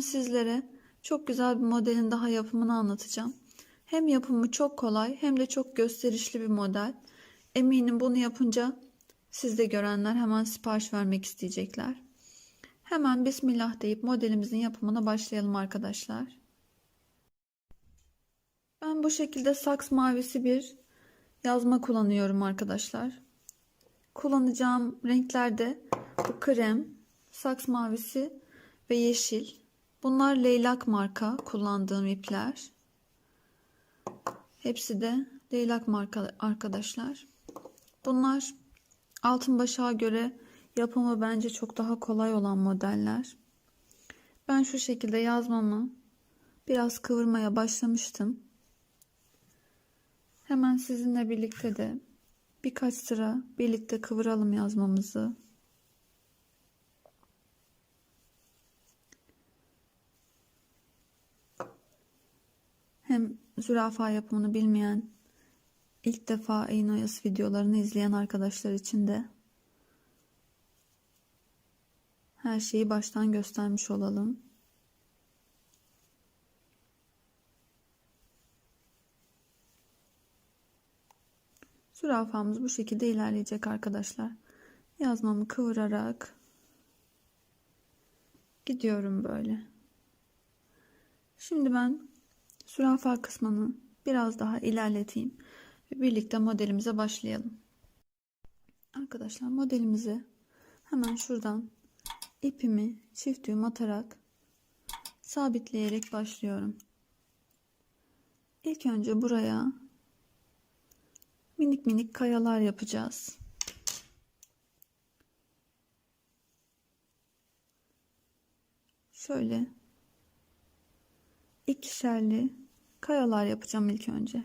sizlere çok güzel bir modelin daha yapımını anlatacağım. Hem yapımı çok kolay hem de çok gösterişli bir model. Eminim bunu yapınca siz de görenler hemen sipariş vermek isteyecekler. Hemen Bismillah deyip modelimizin yapımına başlayalım arkadaşlar. Ben bu şekilde saks mavisi bir yazma kullanıyorum arkadaşlar. Kullanacağım renkler de bu krem, saks mavisi ve yeşil. Bunlar leylak marka kullandığım ipler. Hepsi de leylak marka arkadaşlar. Bunlar altın başağa göre yapımı bence çok daha kolay olan modeller. Ben şu şekilde yazmamı biraz kıvırmaya başlamıştım. Hemen sizinle birlikte de birkaç sıra birlikte kıvıralım yazmamızı. Hem zürafa yapımını bilmeyen, ilk defa iğne videolarını izleyen arkadaşlar için de her şeyi baştan göstermiş olalım. Zürafamız bu şekilde ilerleyecek arkadaşlar. Yazmamı kıvırarak gidiyorum böyle. Şimdi ben zürafa kısmını biraz daha ilerleteyim ve birlikte modelimize başlayalım. Arkadaşlar modelimize hemen şuradan ipimi çift düğüm atarak sabitleyerek başlıyorum. İlk önce buraya minik minik kayalar yapacağız. Şöyle ikişerli kayalar yapacağım ilk önce.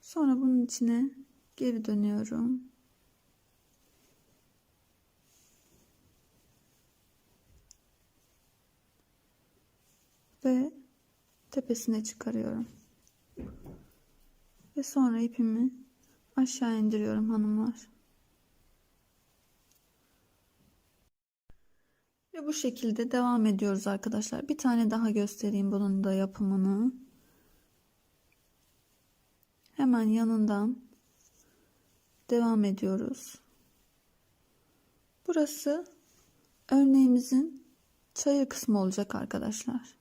Sonra bunun içine geri dönüyorum. Ve tepesine çıkarıyorum. Ve sonra ipimi aşağı indiriyorum hanımlar. Ve bu şekilde devam ediyoruz arkadaşlar. Bir tane daha göstereyim bunun da yapımını. Hemen yanından devam ediyoruz. Burası örneğimizin çayır kısmı olacak arkadaşlar.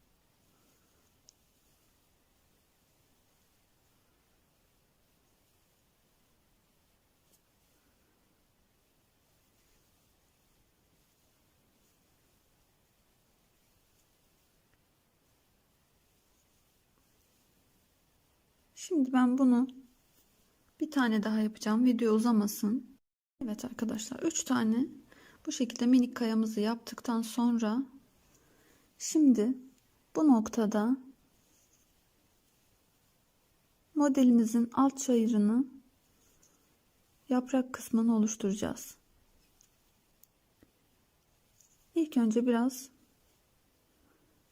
Şimdi ben bunu bir tane daha yapacağım. Video uzamasın. Evet arkadaşlar 3 tane bu şekilde minik kayamızı yaptıktan sonra şimdi bu noktada modelimizin alt çayırını yaprak kısmını oluşturacağız. İlk önce biraz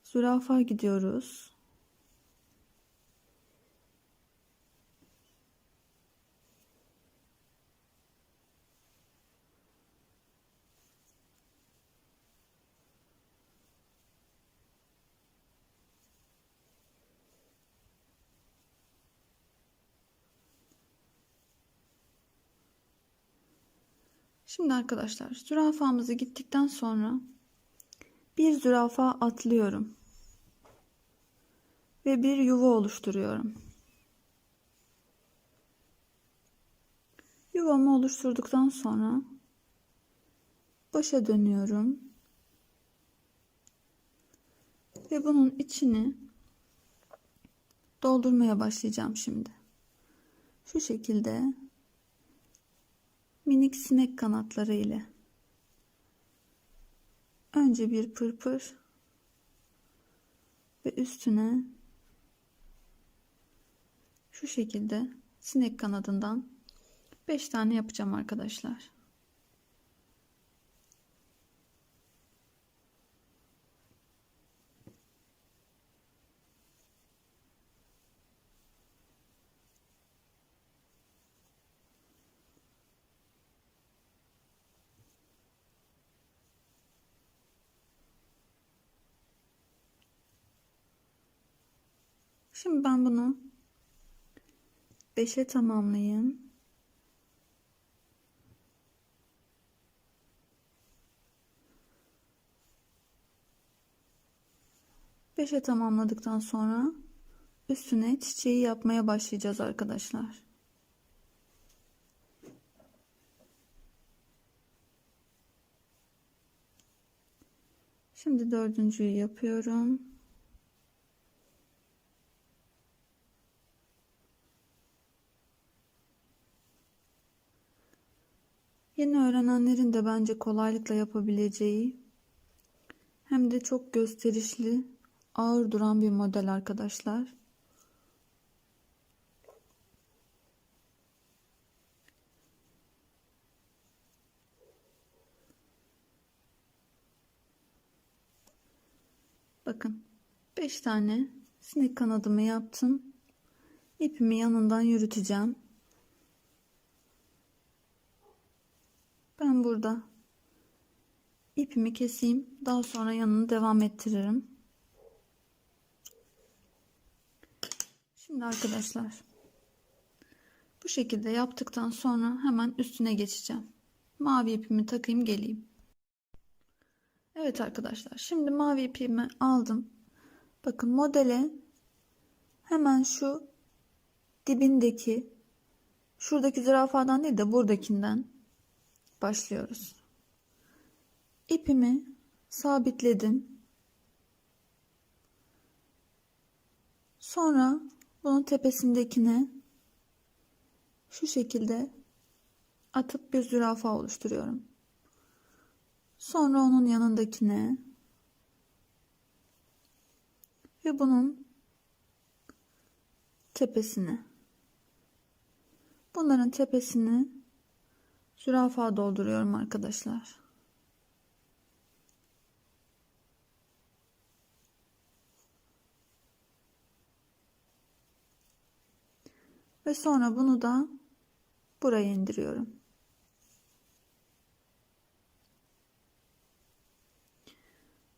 zürafa gidiyoruz. Şimdi arkadaşlar zürafamızı gittikten sonra bir zürafa atlıyorum. Ve bir yuva oluşturuyorum. Yuvamı oluşturduktan sonra başa dönüyorum. Ve bunun içini doldurmaya başlayacağım şimdi. Şu şekilde minik sinek kanatları ile önce bir pırpır ve üstüne şu şekilde sinek kanadından 5 tane yapacağım arkadaşlar. Şimdi ben bunu 5'e tamamlayayım. Beşe tamamladıktan sonra üstüne çiçeği yapmaya başlayacağız arkadaşlar. Şimdi dördüncüyü yapıyorum. Yeni öğrenenlerin de bence kolaylıkla yapabileceği hem de çok gösterişli, ağır duran bir model arkadaşlar. Bakın 5 tane sinek kanadımı yaptım. İpimi yanından yürüteceğim. Ben burada ipimi keseyim. Daha sonra yanını devam ettiririm. Şimdi arkadaşlar bu şekilde yaptıktan sonra hemen üstüne geçeceğim. Mavi ipimi takayım geleyim. Evet arkadaşlar şimdi mavi ipimi aldım. Bakın modele hemen şu dibindeki şuradaki zürafadan değil de buradakinden başlıyoruz. İpimi sabitledim. Sonra bunun tepesindekine şu şekilde atıp bir zürafa oluşturuyorum. Sonra onun yanındakine ve bunun tepesine. Bunların tepesini zürafa dolduruyorum arkadaşlar. Ve sonra bunu da buraya indiriyorum.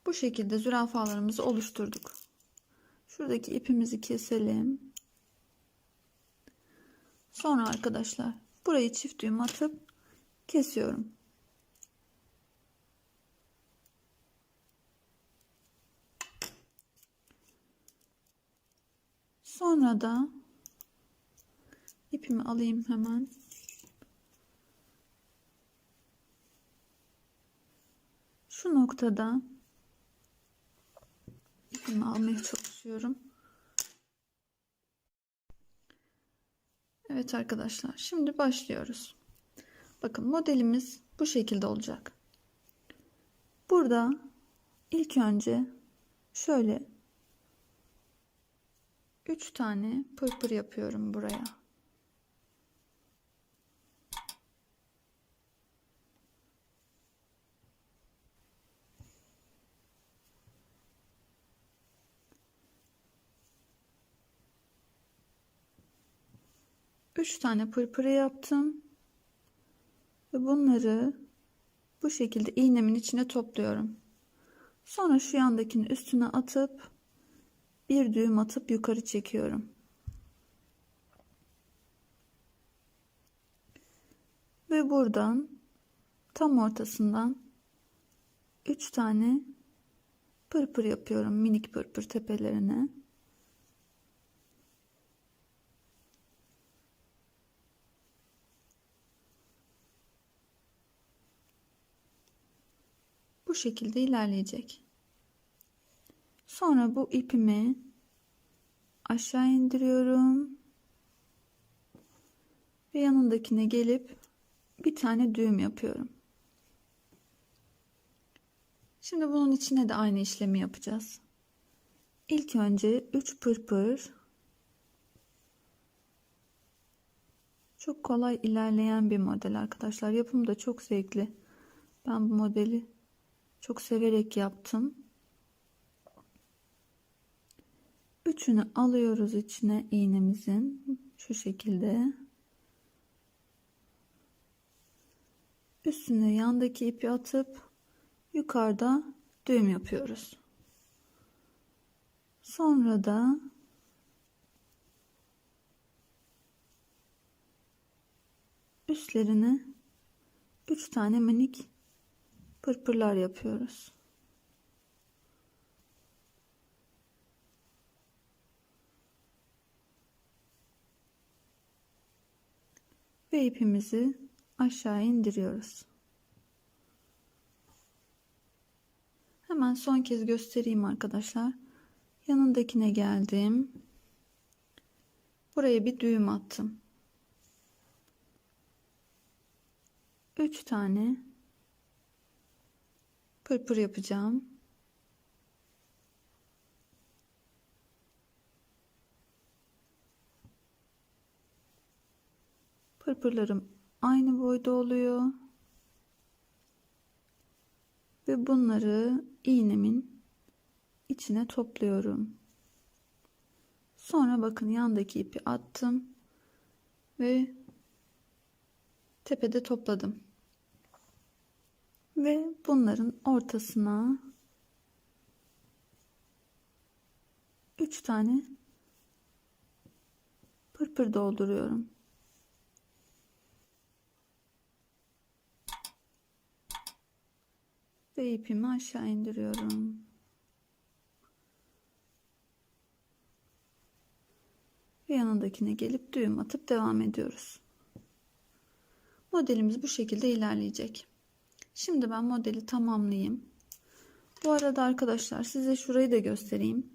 Bu şekilde zürafalarımızı oluşturduk. Şuradaki ipimizi keselim. Sonra arkadaşlar burayı çift düğüm atıp kesiyorum. Sonra da ipimi alayım hemen. Şu noktada ipimi almaya çalışıyorum. Evet arkadaşlar şimdi başlıyoruz. Bakın modelimiz bu şekilde olacak. Burada ilk önce şöyle 3 tane pırpır yapıyorum buraya. Üç tane pırpırı yaptım. Ve bunları bu şekilde iğnemin içine topluyorum. Sonra şu yandakini üstüne atıp bir düğüm atıp yukarı çekiyorum. Ve buradan tam ortasından 3 tane pırpır yapıyorum minik pırpır tepelerine. Bu şekilde ilerleyecek. Sonra bu ipimi aşağı indiriyorum. Ve yanındakine gelip bir tane düğüm yapıyorum. Şimdi bunun içine de aynı işlemi yapacağız. İlk önce 3 pırpır çok kolay ilerleyen bir model arkadaşlar. Yapımı da çok zevkli. Ben bu modeli çok severek yaptım. Üçünü alıyoruz içine iğnemizin şu şekilde. Üstüne yandaki ipi atıp yukarıda düğüm yapıyoruz. Sonra da üstlerine 3 tane minik pırpırlar yapıyoruz. Ve ipimizi aşağı indiriyoruz. Hemen son kez göstereyim arkadaşlar. Yanındakine geldim. Buraya bir düğüm attım. 3 tane pırpır yapacağım. Pırpırlarım aynı boyda oluyor. Ve bunları iğnemin içine topluyorum. Sonra bakın yandaki ipi attım ve tepede topladım. Ve bunların ortasına 3 tane pırpır dolduruyorum. Ve ipimi aşağı indiriyorum. Ve yanındakine gelip düğüm atıp devam ediyoruz. Modelimiz bu şekilde ilerleyecek. Şimdi ben modeli tamamlayayım. Bu arada arkadaşlar size şurayı da göstereyim.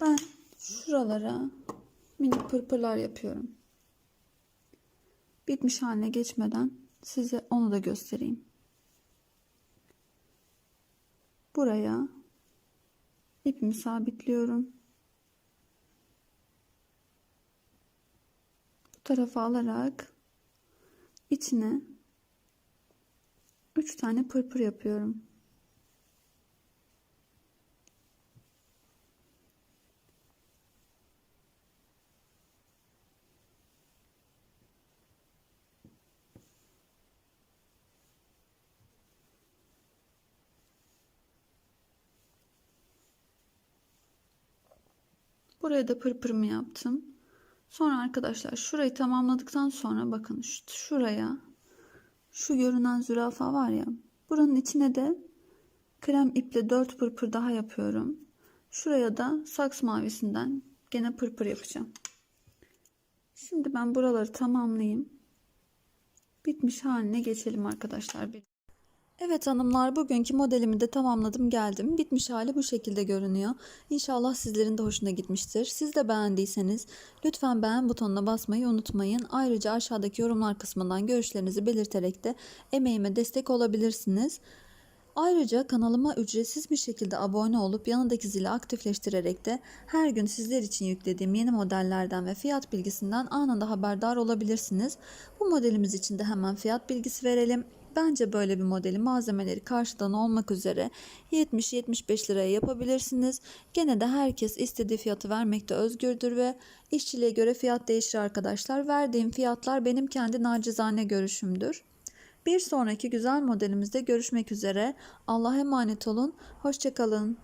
Ben şuralara minik pırpırlar yapıyorum. Bitmiş haline geçmeden size onu da göstereyim. Buraya ipimi sabitliyorum. Bu tarafa alarak içine 3 tane pırpır yapıyorum. Buraya da pırpırımı yaptım. Sonra arkadaşlar şurayı tamamladıktan sonra bakın şuraya şu görünen zürafa var ya buranın içine de krem iple 4 pırpır daha yapıyorum. Şuraya da saks mavisinden gene pırpır yapacağım. Şimdi ben buraları tamamlayayım. Bitmiş haline geçelim arkadaşlar. Evet hanımlar bugünkü modelimi de tamamladım geldim. Bitmiş hali bu şekilde görünüyor. İnşallah sizlerin de hoşuna gitmiştir. Siz de beğendiyseniz lütfen beğen butonuna basmayı unutmayın. Ayrıca aşağıdaki yorumlar kısmından görüşlerinizi belirterek de emeğime destek olabilirsiniz. Ayrıca kanalıma ücretsiz bir şekilde abone olup yanındaki zili aktifleştirerek de her gün sizler için yüklediğim yeni modellerden ve fiyat bilgisinden anında haberdar olabilirsiniz. Bu modelimiz için de hemen fiyat bilgisi verelim. Bence böyle bir modeli malzemeleri karşıdan olmak üzere 70-75 liraya yapabilirsiniz. Gene de herkes istediği fiyatı vermekte özgürdür ve işçiliğe göre fiyat değişir arkadaşlar. Verdiğim fiyatlar benim kendi nacizane görüşümdür. Bir sonraki güzel modelimizde görüşmek üzere. Allah'a emanet olun. Hoşçakalın.